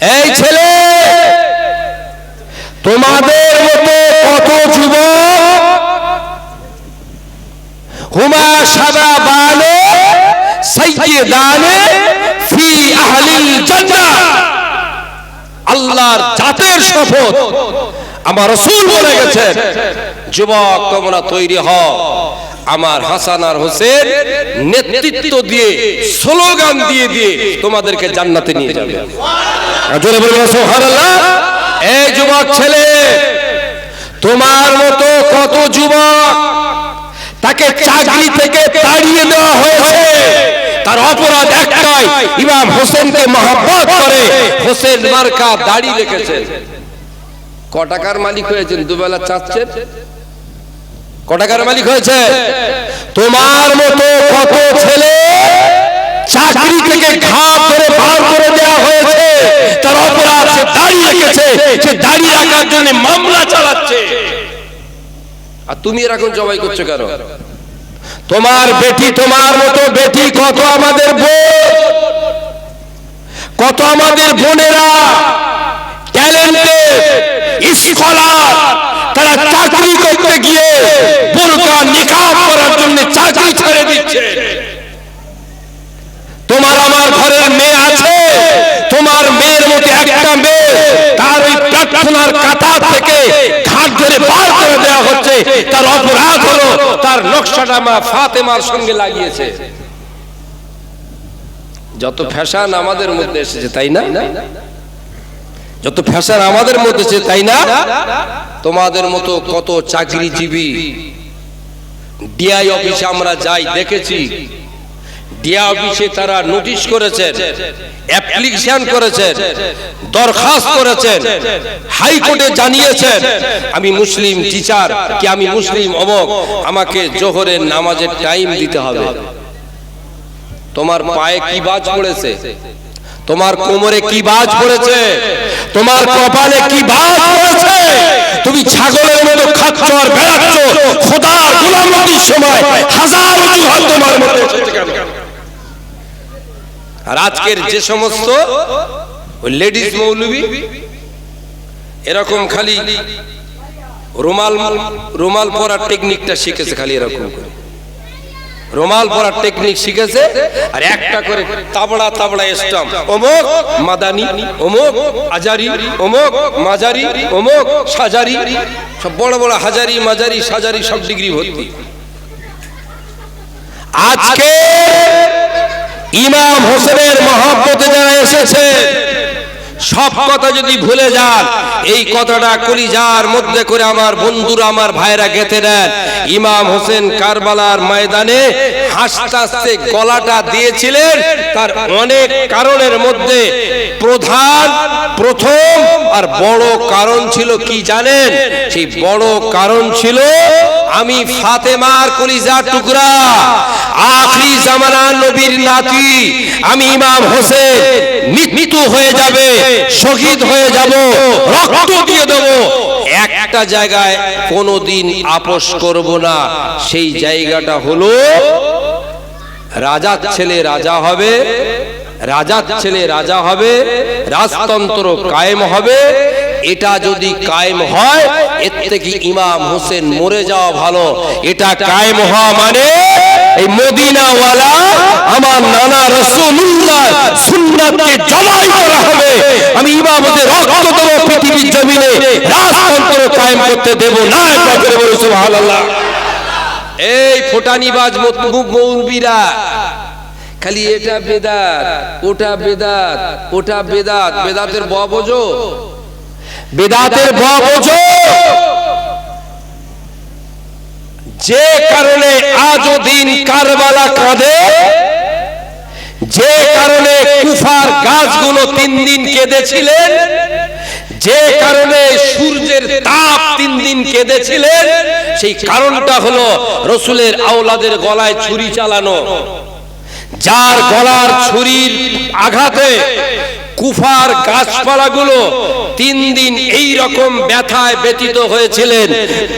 এই ছেলে, তোমাদের মতো কত যুবক? হুমা সাদা বানে সাইয়্যিদানে ফি আহলিল জান্নাহ আল্লাহর জাতের শপথ আমার রাসূল বলে গেছেন, যুবক, তোমরা তৈরি হও। আমার হাসান আর হোসেন নেতৃত্ব দিয়ে, স্লোগান দিয়ে দিয়ে তোমাদেরকে জান্নাতে নিয়ে যাবে। জোরে বলব সুবহানাল্লাহ। এই যুবক ছেলে তোমার মতো কত যুবক তাকে চাকরি থেকে তাড়িয়ে দেওয়া হয়েছে। তার অপরাধ একটাই ইমাম হোসেনকে মহব্বত করে। হোসেন মার্কা দাড়ি রেখেছেন ক টাকার মালিক হয়েছেন দুবেলা চাচ্ছেন? ক টাকার মালিক হয়েছে? তোমার মতো কত ছেলে চাকরি থেকে ধরে বার করে দেওয়া হয়েছে। তার অপরাধ সে দাড়ি রেখেছে। সে দাড়ি রাখার জন্য মামলা চালাচ্ছে। আর তুমি এরকম জবাই করছ কেন? তোমার বেটি তোমার মতো বেটি কত আমাদের বোন? কত আমাদের বোনেরা ট্যালেন্টেড, স্কলার, তারা চাকরি করতে গিয়ে বোরকা নিকাব করার জন্য চাকরি ছেড়ে দিচ্ছে তোমার আমার ঘরের মেয়ে আছে। তোমার মেয়ের মতো একটা মেয়ে, তার ওই প্রার্থনার কাতার থেকে ঘাট ধরে বার করে দেওয়া হচ্ছে। তার অপরাধ হলো, তার নকশাটা মা ফাতেমার সঙ্গে লাগিয়েছে। যত ফ্যাশন আমাদের মধ্যে এসেছে, তাই না? যত ফ্যাশন আমাদের মধ্যে এসেছে, তাই না? তোমাদের মতো কত চাকরিজীবী ডিআই অফিসে আমরা যাই, দেখেছি। ডিয়া অফিসে তারা নোটিশ করেছেন অ্যাপ্লিকেশন করেছেন, দরখাস্ত করেছেন, হাইকোর্টে জানিয়েছেন, আমি মুসলিম টিচার কি আমি মুসলিম অমক আমাকে জোহরের নামাজের টাইম দিতে হবে। তোমার পায়ে কি বাজ পড়েছে? তোমার কোমরে কি বাজ পড়েছে? তোমার কপালে কি বাজ পড়েছে? তুমি ছাগলের মতো খাচ্ছ আর বেড়াচ্ছ, খোদার গোলামতির সময় হাজার অজুহাত তোমার মধ্যে? আর আজকের যে সমস্ত লেডিস মৌলবি এরকম খালি রুমাল রুমাল পরার টেকনিকটা শিখেছে খালি এরকম করে। রুমাল পরার টেকনিক শিখেছে আর একটা করে তাবড়া তাবড়া স্টাম অমুক মাদানি অমুক আজারি অমুক মাজারি অমুক সাজারি সব বড় বড় হাজারি মাজারি সাজারি সব ডিগ্রি ভর্তি। আজকে ইমাম হোসেনের মহব্বতে যারা এসেছে, সব কথা যদি ভুলে যান, এই কথাটা কলিজার মধ্যে করে আমার বন্ধুরা, আমার ভাইরা গেঁথে দেন ইমাম হোসেন কারবালার ময়দানে হাসতে হাসতে গলাটা দিয়েছিলেন, তার অনেক কারণের মধ্যে প্রধান, প্রথম আর বড় কারণ ছিল কি জানেন? সেই বড় কারণ ছিল আমি ফাতেমার কলিজার টুকরা। আখরি জামানা নবীর নাতি, আমি ইমাম হোসেন, মৃত্যু হয়ে যাবে, শহীদ হয়ে যাব, রক্ত দিয়ে দেব। একটা জায়গায় কোনোদিন আপোষ করব না, সেই জায়গাটা হলো, রাজার ছেলে রাজা হবে, রাজার ছেলে রাজা হবে, রাজতন্ত্র কায়েম হবে, এটা যদি কায়েম হয়, এর থেকে ইমাম হোসেন মরে যাওয়া ভালো, এটা কায়েম হওয়া মানে এই মদিনাওয়ালা আমার নানা রসুল্লাহ সুন্নাতকে জবাই করা হবে। আমি ইমামদের রক্ত দেবো পৃথিবীর জমিনে রাজতন্ত্র কায়েম করতে দেব না একবার করে বলে সুবহানাল্লাহ। এই ফোটানিবাজ মৌলবীরা খালি এটা বেদাত ওটা বেদাত ওটা বেদাত। বেদাতের ব বোঝো বেদাতের ব বোঝো যে কারণে আজও দিন কারবালা কাঁদে, যে কারণে কুফার গাছগুলো তিন দিন কেঁদেছিলেন, যে কারণে সূর্যের তাপ তিন দিন কেঁদেছিলেন, সেই কারণটা হলো রসুলের আওলাদের গলায় ছুরি চালানো। যার গলার ছুরির আঘাতে কুফার গাছপালাগুলো তিন দিন এই রকম ব্যথায় ব্যতীত হয়েছিলেন।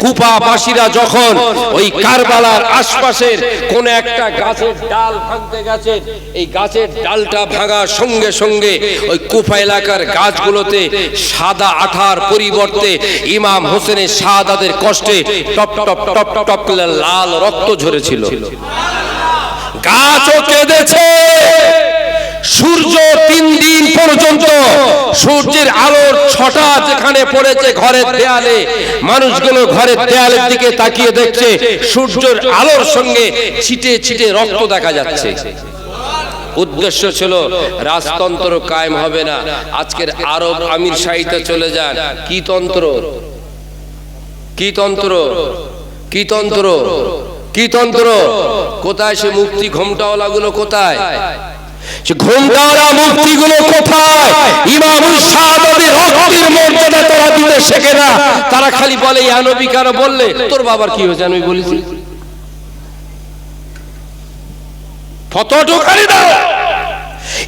কুপাবাসীরা যখন ওই কারবালার আশপাশের কোন একটা গাছের ডাল ভাঙতে গেছে এই গাছের ডালটা ভাঙার সঙ্গে সঙ্গে ওই কুফা এলাকার গাছগুলোতে সাদা আঠার পরিবর্তে ইমাম হোসেনের শাহাদাতের কষ্টে টপ টপ টপ টপ করে লাল রক্ত ঝরেছিল। গাছও কেঁদেছে। সূর্য তিন দিন পর্যন্ত সূর্যের আলোর ছটা যেখানে পড়েছে ঘরের দেয়ালে, মানুষগুলো ঘরের দেয়ালের দিকে তাকিয়ে দেখছে, সূর্যের আলোর সঙ্গে ছিটে ছিটে রক্ত দেখা যাচ্ছে। উদ্দেশ্য ছিল, রাজতন্ত্র কায়েম হবে না। আজকের আরব আমির শাহিতে চলে যান। কি তন্ত্র? কি তন্ত্র? কি তন্ত্র? কি তন্ত্র? কোথায় সে মুক্তি ঘোমটাওয়ালা গুলো কোথায়? রক্তের মর্যাদা তারা খালি বলে বললে? তোর বাবার কি হয়েছে? আমি বলেছি।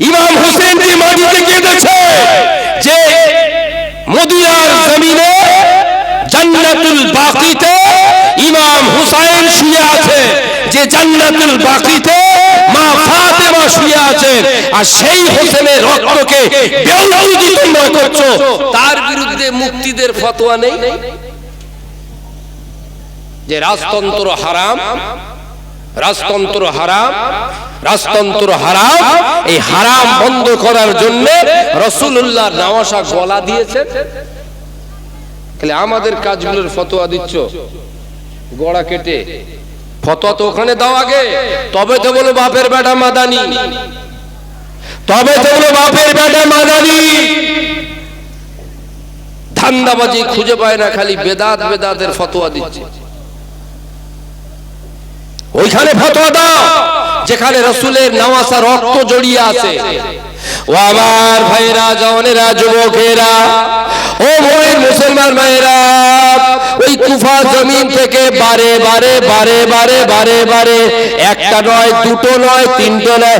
ইমাম যে কেঁদেছে জমিনে জান্নাতুল বাকিতে ইমাম হুসাইন শুয়ে আছে, যে জান্নাতুল বাকিতে মুক্তিদের ফতোয়া নেই। যে রাজতন্ত্র হারাম রাজতন্ত্র হারাম রাজতন্ত্র হারাম, এই হারাম বন্ধ করার জন্য রসুল্লাহ নাওয়াসা গলা দিয়েছে আমাদের কাজগুলোর ফতোয়া দিচ্ছ? গড়া কেটে ফতোয়া তো ওখানে দাও আগে। তবে তো বলো বাপের বেটা মাদানি। তবে তো বলো বাপের বেটা মাদানি। ধান্দাবাজি খুঁজে পায় না, খালি বেদাত বেদাতের ফতোয়া দিচ্ছে। ওইখানে ফতোয়া দাও, যেখানে রসুলের নামাসা রক্ত জড়িয়ে আছে। ও আমার ভাইরা যুবকেরা, ও মুসলমান ভাইরা ওই জমিন থেকে বারে বারে বারে বারে বারে বারে, একটা নয়, দুটো নয় নয়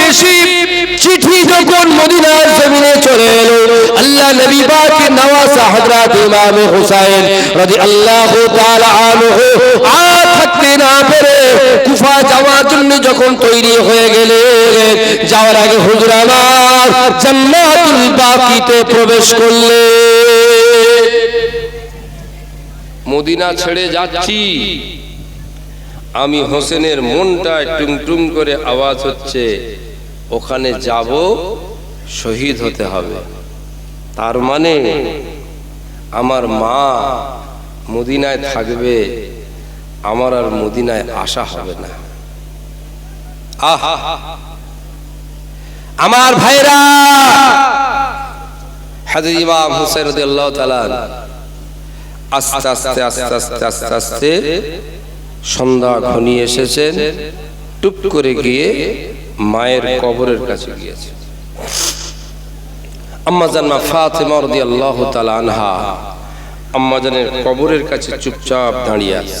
বেশি চিঠি যখন মদিনার জমিনে চলে এলো, আল্লাহ নবী পাকের নওয়াজা হযরত ইমাম হুসাইন রাদিয়াল্লাহু তাআলা আনহু, আর থাকতে না পেরে কুফা যাওয়ার যখন তৈরি হয়ে গেলেন যাওয়ার আগে হুজুর আমার জান্নাতুল বাকিতে প্রবেশ করলে। মদিনা ছেড়ে যাচ্ছি। আমি হোসেনের মনটা টুং টুং করে আওয়াজ হচ্ছে, ওখানে যাব, শহীদ হতে হবে। তার মানে আমার মা মদিনায় থাকবে, আমার আর মদিনায় আসা হবে না। আমার ভাইরা হাজর ইমাম হুসাইন আস্তে আস্তে আস্তে আস্তে আস্তে আস্তে সন্ধ্যা ঘনিয়ে এসেছেন, টুপ করে গিয়ে মায়ের কবরের কাছে গিয়েছে। আম্মা জান্না ফাতেমা রাদিয়াল্লাহু তাআলা আনহা, আম্মা জানের কবরের কাছে চুপচাপ দাঁড়িয়ে আছে।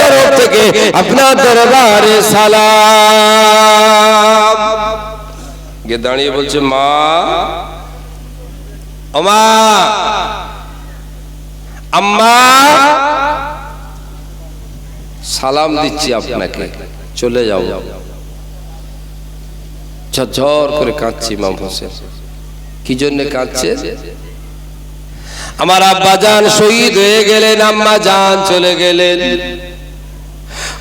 তরফ থেকে আপনার দরবারে সালাম। গিয়ে দাঁড়িয়ে বলছে, মা ওমা আম্মা, সালাম দিচ্ছি আপনাকে, চলে যাও। ঝরঝর করে কাঁদছি ইমাম হোসেন কি জন্য কাঁদছে? আমার আব্বা জান শহীদ হয়ে গেলেন, আম্মা জান চলে গেলেন।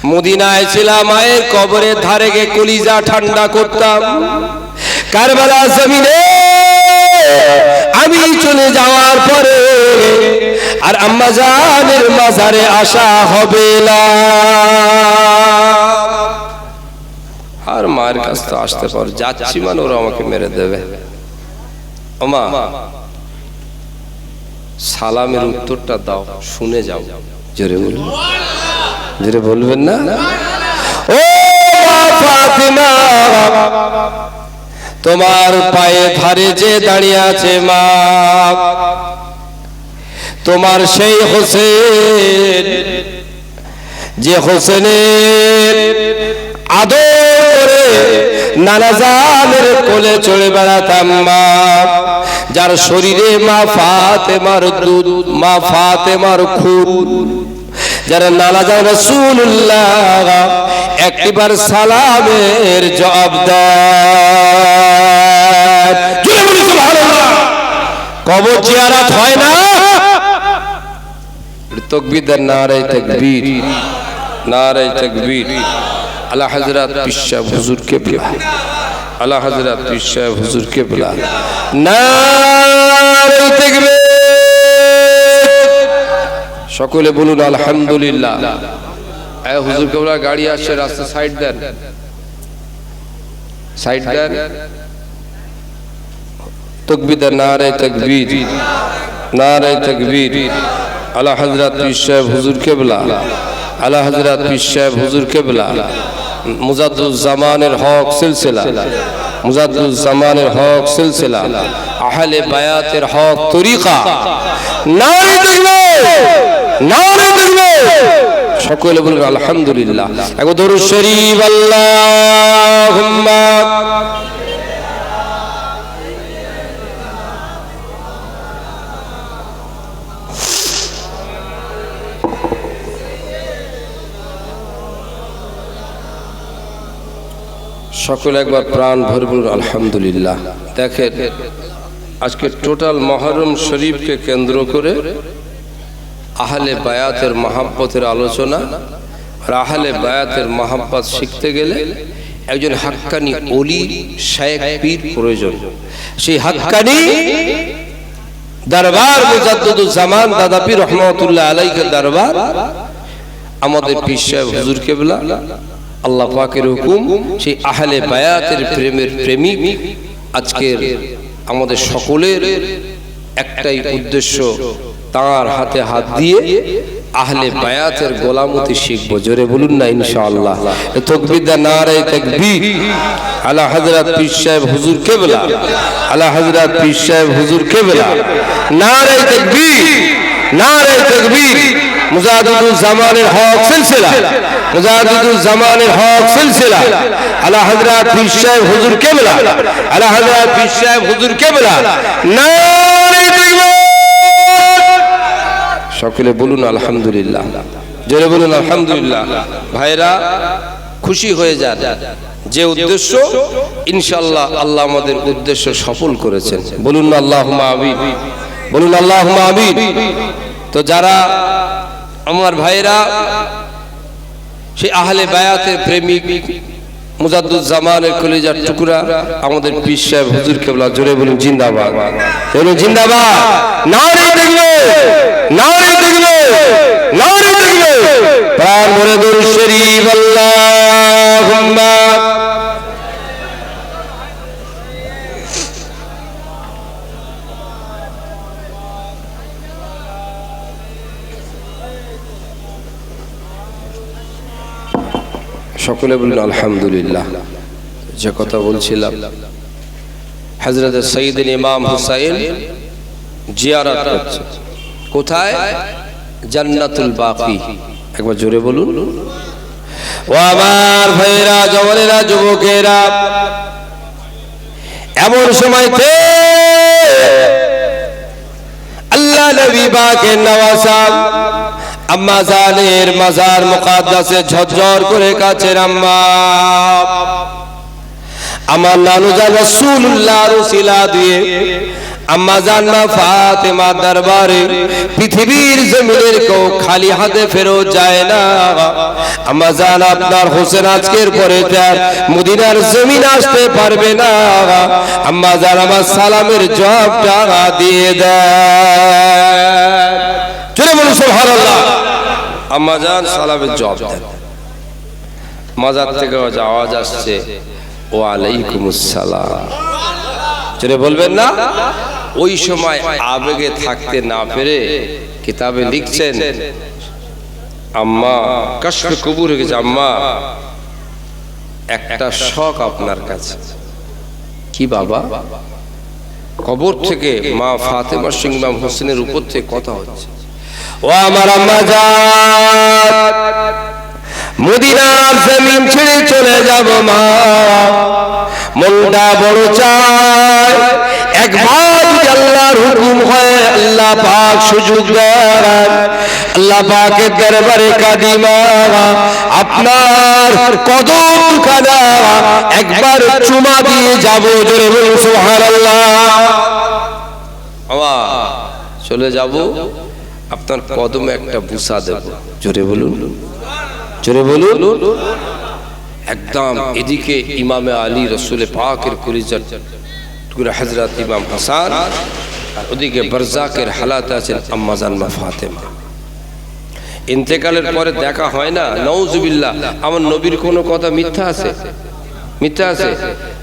মদিনায় ছিলাম মায়ের কবরের ধারে গিয়ে কলিজা ঠান্ডা করতাম। কারবালা জমিনে আমি চলে যাওয়ার পরে আর আম্মা জানের মাজারে আসা হবে না। আর মায়ের কাছ তো আসতে পারো যাচ্ছি মানে ওরা আমাকে মেরে দেবে। আমা সালামের উত্তরটা দাও, শুনে যাও। জোরে বলুন। জোরে বলবেন না? ও ফাতিমা, তোমার পায়ে ধারে যে দাঁড়িয়ে আছে মা, তোমার সেই হোসেন, যে হোসেনের আদর করে নানা জানের কোলে চলে বেড়াতাম মা, যার শরীরে মা ফাতেমার দুধ, মা ফাতেমার খুন। যারা নানা জান রসুল্লাহ একটিবার সালামের জবাব দেয়। কবর জিয়ারাত হয় না? তকবীর দেন নারায় তকবীর। নারায় তকবীর। আলা হযরত পিশা হুজুর কেবলা। আলা হযরত পিশা হুজুর কেবলা। নারায় তকবীর। সকলে বলুন, আলহামদুলিল্লাহ। হুজুর, কেবলা গাড়ি আসছে, রাস্তা সাইড দেন। সাইড দেন। তকবীর দেন নারায় তকবীর। নারায় তকবীর। আলা হযরত পীর সাহেব, হুজুর কেবলা। আলা হযরত পীর সাহেব, হুজুর কেবলা। মুজাদ্দুল জামানের হক সিলসিলা। মুজাদ্দুল জামানের হক সিলসিলা। আহলে বায়াতের হক তরিকা। নারে নারে তাকবীর সকলে বলুন আলহামদুলিল্লাহ। একবার শরীফ, আল্লাহুম্মা। সকলে একবার প্রাণ ভরে বলুন, আলহামদুলিল্লাহ। দেখেন, আজকে টোটাল মহরম শরীফকে কেন্দ্র করে আহলে বায়াতের মহাব্বতের আলোচনা আর আহলে বায়াতের মহাব্বত শিখতে গেলে একজন হাক্কানি অলি শায়েখ পীর প্রয়োজন। সেই হাক্কানি দরবার মুজাদ্দুল জামান দাদা পীর রহমতুল্লাহ আলাইকে দরবার, আমাদের পীর সাহেব হুজুর কেবলা, আল্লাহ পাকের হুকুম, সেই আহলে বায়াতের প্রেমের প্রেমিক আজকের আমাদের সকলের একটাই উদ্দেশ্য তার হাতে হাত দিয়ে আহলে বায়াতের গোলামতি শিখব। জোরে বলুন না, ইনশাআল্লাহ। তকবিদা নারায় তাকবীর। আলা হযরত পীর সাহেব হুজুর কেবলা। আলা হযরত পীর সাহেব হুজুর কেবলা। নারায় তাকবীর নারায় তাকবীর। মুজাহিদুল জামানের হক সিলসিলা, মুজাহিদুল জামানের হক সিলসিলা। আলা হযরত পীর সাহেব হুজুর কেবলা, আলা হযরত পীর সাহেব হুজুর কেবলা। নারায় সকলে বলুন আলহামদুলিল্লাহ। জোরে বলুন আলহামদুলিল্লাহ। ভাইরা খুশি হয়ে যান। যে উদ্দেশ্য ইনশাল্লাহ আল্লাহ আমাদের উদ্দেশ্য সফল করেছেন। বলুন আল্লাহ আমিন। বলুন আল্লাহ আমিন। তো যারা আমার ভাইরা সেই আহলে বায়াতের প্রেমিক মুজাদ্দুল জামানের কলিজার টুকুরা আমাদের পীর সাহেব হুজুর কেবলা জোরে বলুন, জিন্দাবাদ। বলুন, জিন্দাবাদ। নারে দেখল নারে দেখল নারে দেখল প্রাণ ভরে দুরু শরীফ, আল্লাহুম্মা। সকলে বলুন আলহামদুলিল্লাহ। যে কথা বলছিলাম। হজরত সঈদিন ইমাম হুসাইন জিয়ারত করছে। কোথায়? জান্নাতুল বাকি। একবার জোরে বলুন। ও আমার ভাইয়েরা, জওয়ানেরা, যুবকেরা, এমন সময়তে আল্লাহ নবী বাকে নওয়াসাব আম্মা জানের মাজার মুকাদ্দাসে ঝরঝর করে কাছের আম্মা। আমার নানু জান রাসূলুল্লাহ রসিলা দিয়ে আম্মা জান মা ফাতেমা দরবারে পৃথিবীর জমিনের কেউ খালি হাতে ফেরত যায় না। আম্মা জান আপনার হোসেন আজকের পরে তার মদিনার জমিন আসতে পারবে না। আম্মা জান আমার সালামের জবাবটা দিয়ে দেয়। বলুন সুবহানাল্লাহ। সালামের জবাব দেন। মাজার থেকে আওয়াজ আসছে বলবেন না? ওই সময় আবেগে থাকতে না পেরে কিতাবে লিখছেন, আম্মা কষ্ট কবুর হয়ে গেছে, আম্মা, একটা শখ আপনার কাছে। কি বাবা? কবর থেকে মা ফাতেমা সিং ইমাম হোসেনের উপর থেকে কথা হচ্ছে। ও আমার মদিনার জমিন ছেড়ে চলে যাব মা। মনটা বড় চায়। একবার আল্লাহর হুকুম হয়, আল্লাহ পাক সুযোগ আল্লাহ পাকের দরবারে আপনার কদম খানা একবার চুমা দিয়ে যাব জোরে বলুন বাবা, চলে যাব? আপনার কদমে একটা বুসা দেব। জোরে বলুন। জোরে বলুন। একদম এদিকে ইমামে আলী রসুল পাকের কলিজার টুকরা হজরত ইমাম হাসান আর ওদিকে বরজাকের হালাতে আছেন আম্মাজান মা ফাতেমা। ইন্তেকালের পরে দেখা হয় না? নওজুবিল্লাহ আমার নবীর কোনো কথা মিথ্যা আছে? মিথ্যা আছে?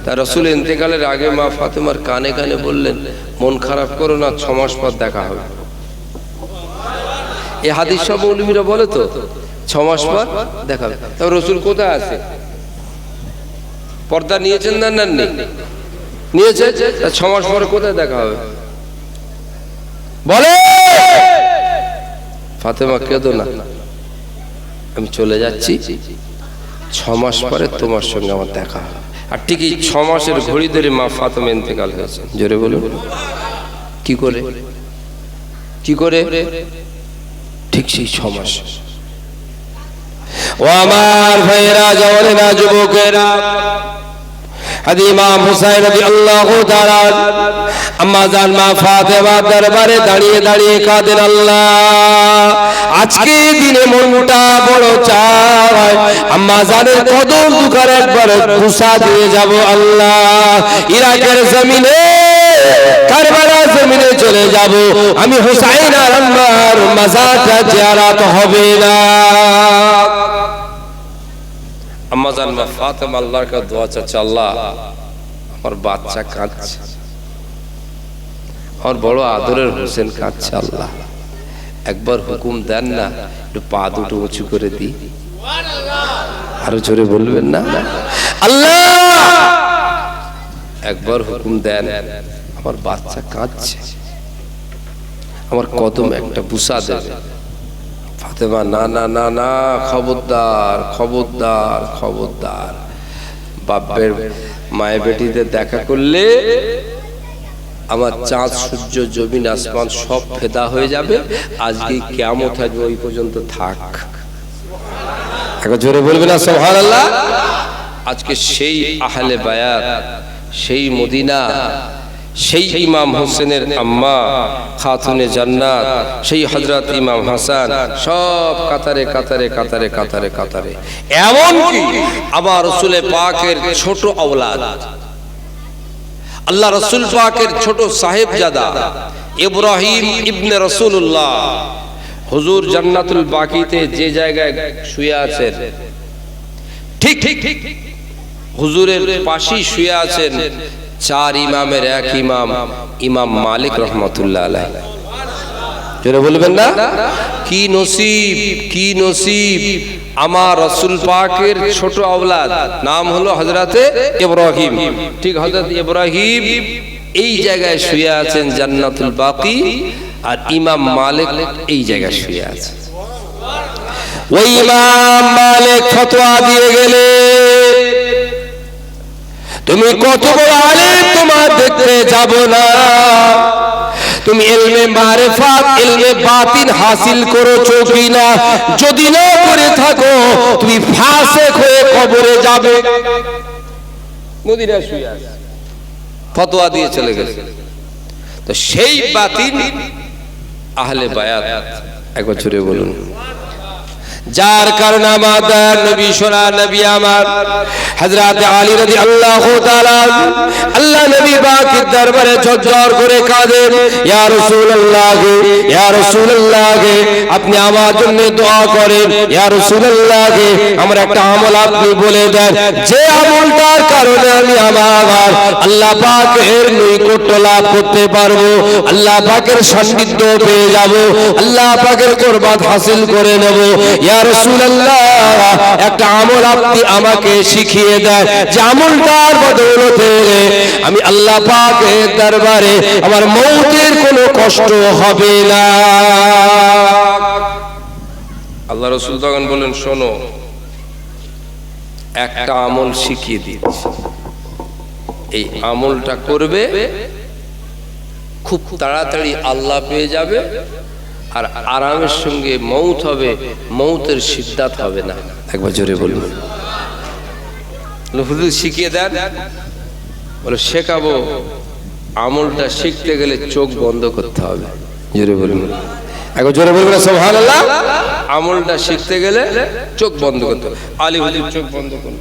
তা রসুল ইন্তেকালের আগে মা ফাতেমার কানে কানে বললেন মন খারাপ করো না ছ মাস পর দেখা হবে। এই হাদিস সব মৌলবীরা বলে তো? ছ মাস পর দেখা হবে তবে রসুল কোথায় আছে? পর্দা নিয়েছেন না নেননি? নিয়েছে ছ মাস পরে কোথায় দেখা হবে? বলে! ফাতেমা, কেঁদো না। আমি চলে যাচ্ছি। ছ মাস পরে তোমার সঙ্গে আমার দেখা হবে। আর ঠিকই ছ মাসের ঘড়ি ধরে মা ফাতেমা ইন্তেকাল হয়েছে। জোরে বলুন। কি করে? কি করে? ঠিক সেই ছ মাস ও আমার ভাইয়েরা না যুবকেরা দরবারে দাঁড়িয়ে দাঁড়িয়ে আজকে দিনে মনটা বড় চায় আম্মা জানের কদম দুকার একবার দিয়ে যাব, আল্লাহ। ইরাকের জমিনে জমিনে চলে যাব। আমি হুসাইন আর আম্মার মাজারটা জিয়ারত হবে না। আম্মাজান মা ফাতেমা, আল্লাহর কাছে দোয়া চাচ্ছে, আল্লাহ, আমার বাচ্চা কাঁদছে। আমার বড় আদরের হোসেন কাঁদছে, আল্লাহ। একবার হুকুম দেন না, একটু পা দুটো উঁচু করে দিই। আরও জোরে বলবেন না? আল্লাহ! একবার হুকুম দেন, আমার বাচ্চা কাঁদছে। আমার কদম একটা বুসা দেবে ফাতেমা, না না না না, খবরদার খবরদার খবরদার। বাপের মায়ের বেটিদের দেখা করলে আমার চাঁদ, সূর্য, জমিন, আসমান সব ফেদা হয়ে যাবে। আজকে কেমন থাকবে, ওই পর্যন্ত থাক। একবার জোরে বলবে না সোহান আজকে সেই আহলে বায়াত, সেই মদিনা সেই ইমাম হোসেনের আম্মা, খাতুনে জান্নাত, সেই হজরত ইমাম হাসান, সব কাতারে কাতারে কাতারে কাতারে কাতারে। এমন কি আমার রসুলে পাকের ছোট আওলাদ। আল্লাহ রসুল পাকের ছোট সাহেব জাদা ইব্রাহিম ইবনে রসুল্লাহ হুজুর জান্নাতুল বাকিতে যে জায়গায় শুয়ে আছেন ঠিক ঠিক ঠিক। হুজুরের পাশেই শুয়ে আছেন চার ইমামের এক ইমাম ইমাম মালিক রহমতুল্লাহ আলাই যেটা বলবেন না? কি নসিব কি নসিব? আমার রসুল পাকের ছোট আওলাদ, নাম হলো হজরতে ইব্রাহিম। ঠিক হজরত ইব্রাহিম এই জায়গায় শুয়ে আছেন জান্নাতুল বাকি আর ইমাম মালিক এই জায়গায় শুয়ে আছে। ওই ইমাম মালিক ফতোয়া দিয়ে গেলে তুমি কত বড় আলেম তোমার দেখতে যাব না। তুমি এলমে মারেফাত এলমে বাতিন হাসিল করেছ কিনা? যদি না করে থাকো তুমি ফাঁসে হয়ে কবরে যাবে। মদিনা শুয়ে ফতোয়া দিয়ে চলে গেছে। তো সেই বাতিন আহলে বায়াত একবার জুড়ে বলুন। যার কারণে আমার দয়ার নবী সোনা, নবী আমার, হযরত আলী রাদিয়াল্লাহু আল্লাহ আল্লাহ নবী বাকি দরবারে ঝরঝর করে কাঁদেন, ইয়া রাসূলুল্লাহ ইয়া রাসূলুল্লাহ আপনি আমার জন্য দোয়া করেন। ইয়া রাসূলুল্লাহ, আমার একটা আমল আপনি বলে দেন। যে আমলটার কারণে আমি আমার আল্লাহ পাকের নৈকট্য লাভ করতে পারব, আল্লাহ পাকের সান্নিধ্য পেয়ে যাব, আল্লাহ পাকের কোরবাত হাসিল করে নেব। ইয়া রাসূলুল্লাহ, একটা আমল আপনি আমাকে শিখিয়ে দেন। যে আমলটার বদৌলতে আমি আল্লাহ পাকের দরবারে আমার মৌতের কোনো কষ্ট হবে না। আল্লাহ রসুল তখন বলেন শোনো, একটা আমল শিখিয়ে দিচ্ছি এই আমলটা করবে, খুব তাড়াতাড়ি আল্লাহ পেয়ে যাবে, আর আরামের সঙ্গে মৌত হবে, মৌতের সিদ্ধাত হবে না। একবার জোরে বলবেন হুজুর শিখিয়ে দেন। বলে, শেখাবো, আমলটা শিখতে গেলে চোখ বন্ধ করতে হবে। জোরে বলবেন একবার জোরে বলবেন, সুবহানাল্লাহ। আমলটা শিখতে গেলে চোখ বন্ধ করতে হবে। আলী হুজুর চোখ বন্ধ করল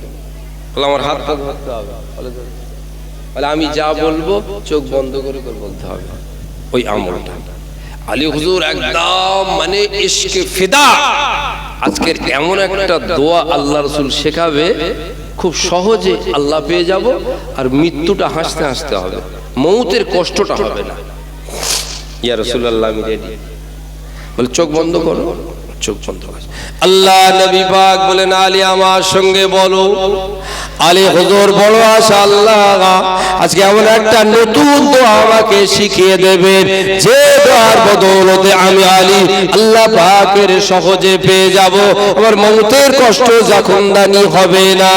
বলে আমার হাত পা ধরতে হবে বলে আমি যা বলব, চোখ বন্ধ করে করে বলতে হবে। ওই আমলটা। আলী হুজুর একদম মানে ইশকে ফিদা। আজকের এমন একটা দোয়া আল্লাহ রসুল শেখাবে, খুব সহজে আল্লাহ পেয়ে যাব আর মৃত্যুটা হাসতে হাসতে হবে। মৌতের কষ্টটা হবে না। ইয়া রসুল্লাহ আমি রেডি বলে চোখ বন্ধ করো। চোখ বন্ধ করো। আল্লাহ নবী পাক বলেন, আলী আমার সঙ্গে বলো। আলী হুজুর বড় আশা আল্লাহ আজকে এমন একটা নতুন দোয়া আমাকে শিখিয়ে দেবেন যে দোয়ার বদৌলতে আমি আলী আল্লাহ পাকের সহজে পেয়ে যাব। আমার মমতের কষ্ট যখন দানি হবে না।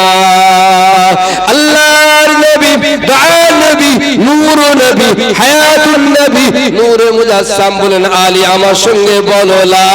আল্লাহর নবী, দয়ার নবী, নূর নবী, হায়াতুন নবী, নূরে মুজাসসাম বলেন, আলী আমার সঙ্গে বলো, লা